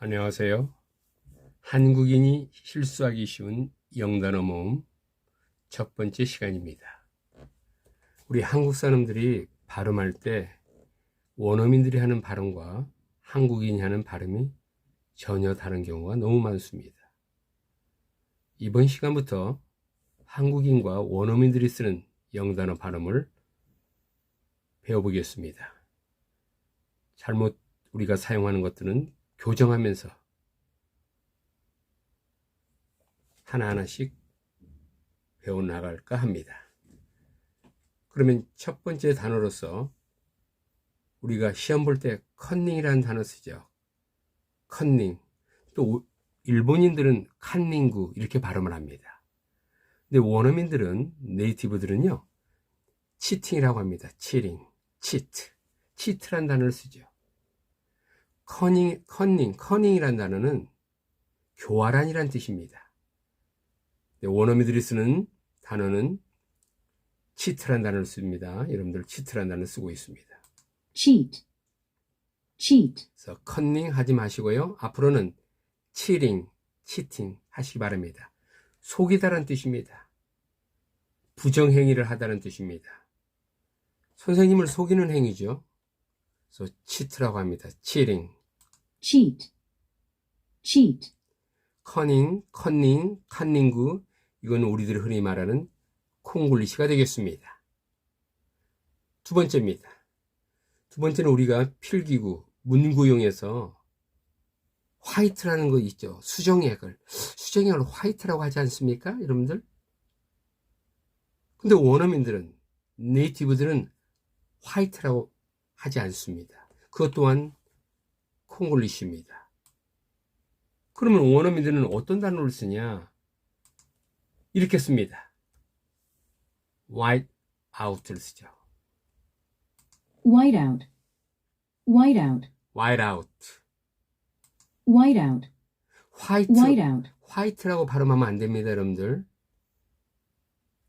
안녕하세요. 한국인이 실수하기 쉬운 영단어 모음 첫 번째 시간입니다. 우리 한국 사람들이 발음할 때 원어민들이 하는 발음과 한국인이 하는 발음이 전혀 다른 경우가 너무 많습니다. 이번 시간부터 한국인과 원어민들이 쓰는 영단어 발음을 배워보겠습니다. 잘못 우리가 사용하는 것들은 교정하면서 하나하나씩 배워나갈까 합니다. 그러면 첫 번째 단어로서 우리가 시험 볼 때 컨닝이라는 단어 쓰죠. 컨닝. 또 일본인들은 칸닝구 이렇게 발음을 합니다. 근데 원어민들은 네이티브들은요. 치팅이라고 합니다. 치링, 치트. 치트란 단어를 쓰죠. 커닝, 커닝, 커닝이란 단어는 교활한이란 뜻입니다. 원어민들이 쓰는 단어는 치트란 단어를 씁니다. 여러분들 치트란 단어를 쓰고 있습니다. cheat, cheat, 그래서 컨닝 하지 마시고요. 앞으로는 치링, 치팅 하시기 바랍니다. 속이다란 뜻입니다. 부정행위를 하다는 뜻입니다. 선생님을 속이는 행위죠. 그래서 치트라고 합니다. 치링, cheat, cheat, 커닝, 컨닝, 칸닝구 이건 우리들이 흔히 말하는 콩글리시가 되겠습니다. 두 번째입니다. 두 번째는 우리가 필기구, 문구용에서 화이트라는 거 있죠. 수정액을. 수정액을 화이트라고 하지 않습니까? 여러분들? 근데 원어민들은, 네이티브들은 화이트라고 하지 않습니다. 그것 또한 콩글리시입니다. 그러면 원어민들은 어떤 단어를 쓰냐? 이렇게 씁니다. white out를 쓰죠. white out, white out, white out. white out, 화이트, white out, 화이트라고 발음하면 안 됩니다, 여러분들.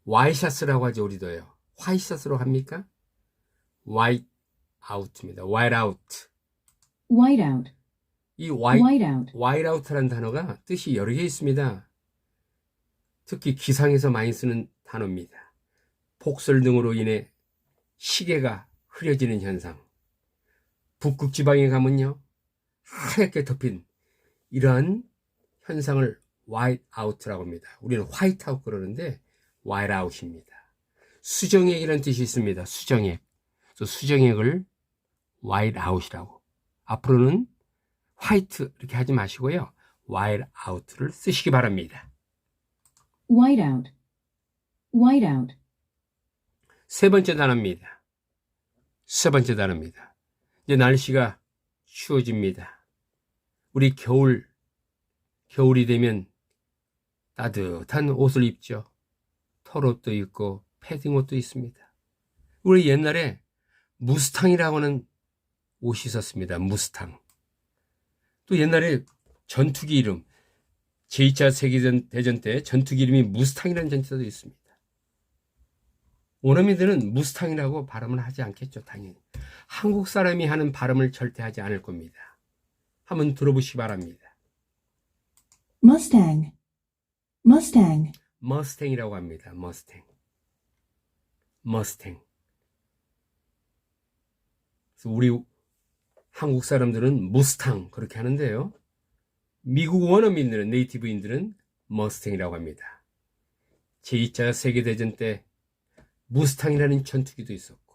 와이셔츠라고 하죠, 우리도요. 화이셔츠로 합니까? white out입니다. white out. White out, 이 white, white out, white out라는 단어가 뜻이 여러 개 있습니다. 특히 기상에서 많이 쓰는 단어입니다. 폭설 등으로 인해 시계가 흐려지는 현상. 북극 지방에 가면요. 하얗게 덮인 이러한 현상을 white out라고 합니다. 우리는 white out 그러는데 white out입니다. 수정액이라는 뜻이 있습니다. 수정액. 수정액을 white out이라고. 앞으로는 화이트 이렇게 하지 마시고요. white out를 쓰시기 바랍니다. white out, white out, 세 번째 단어입니다. 세 번째 단어입니다. 이제 날씨가 추워집니다. 우리 겨울, 겨울이 되면 따뜻한 옷을 입죠. 털옷도 있고 패딩 옷도 있습니다. 우리 옛날에 무스탕이라고 하는 옷이 있었습니다. 무스탕. 또 옛날에 전투기 이름, 제2차 세계대전 때 전투기 이름이 무스탕이라는 전투도 있습니다. 원어민들은 무스탕이라고 발음을 하지 않겠죠, 당연히. 한국 사람이 하는 발음을 절대 하지 않을 겁니다. 한번 들어보시기 바랍니다. Mustang, Mustang, 머스탱이라고 합니다. 머스탱. 머스탱. 그래서 우리 한국 사람들은 무스탕 그렇게 하는데요. 미국 원어민들은 네이티브인들은 머스탱이라고 합니다. 제2차 세계대전 때 무스탕이라는 전투기도 있었고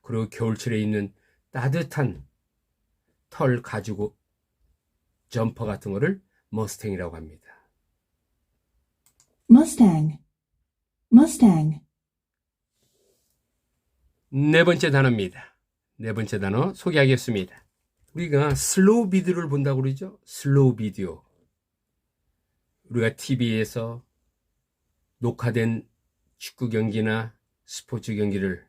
그리고 겨울철에 입는 따뜻한 털 가지고 점퍼 같은 거를 머스탱이라고 합니다. Mustang, Mustang, 네 번째 단어입니다. 네 번째 단어 소개하겠습니다. 우리가 슬로우 비디오를 본다고 그러죠? 슬로우 비디오. 우리가 TV에서 녹화된 축구 경기나 스포츠 경기를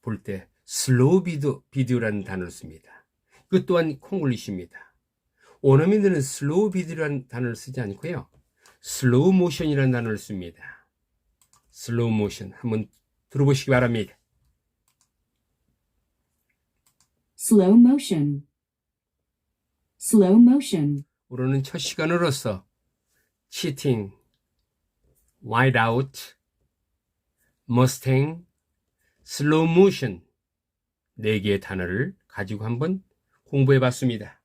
볼 때 슬로우 비디오, 비디오라는 단어를 씁니다. 이것 또한 콩글리시입니다. 원어민들은 슬로우 비디오라는 단어를 쓰지 않고요. 슬로우 모션이라는 단어를 씁니다. 슬로우 모션 한번 들어보시기 바랍니다. Slow motion, slow motion, 오늘은 첫 시간으로서 cheating, whiteout, mustang, slow motion 네 개의 단어를 가지고 한번 공부해 봤습니다.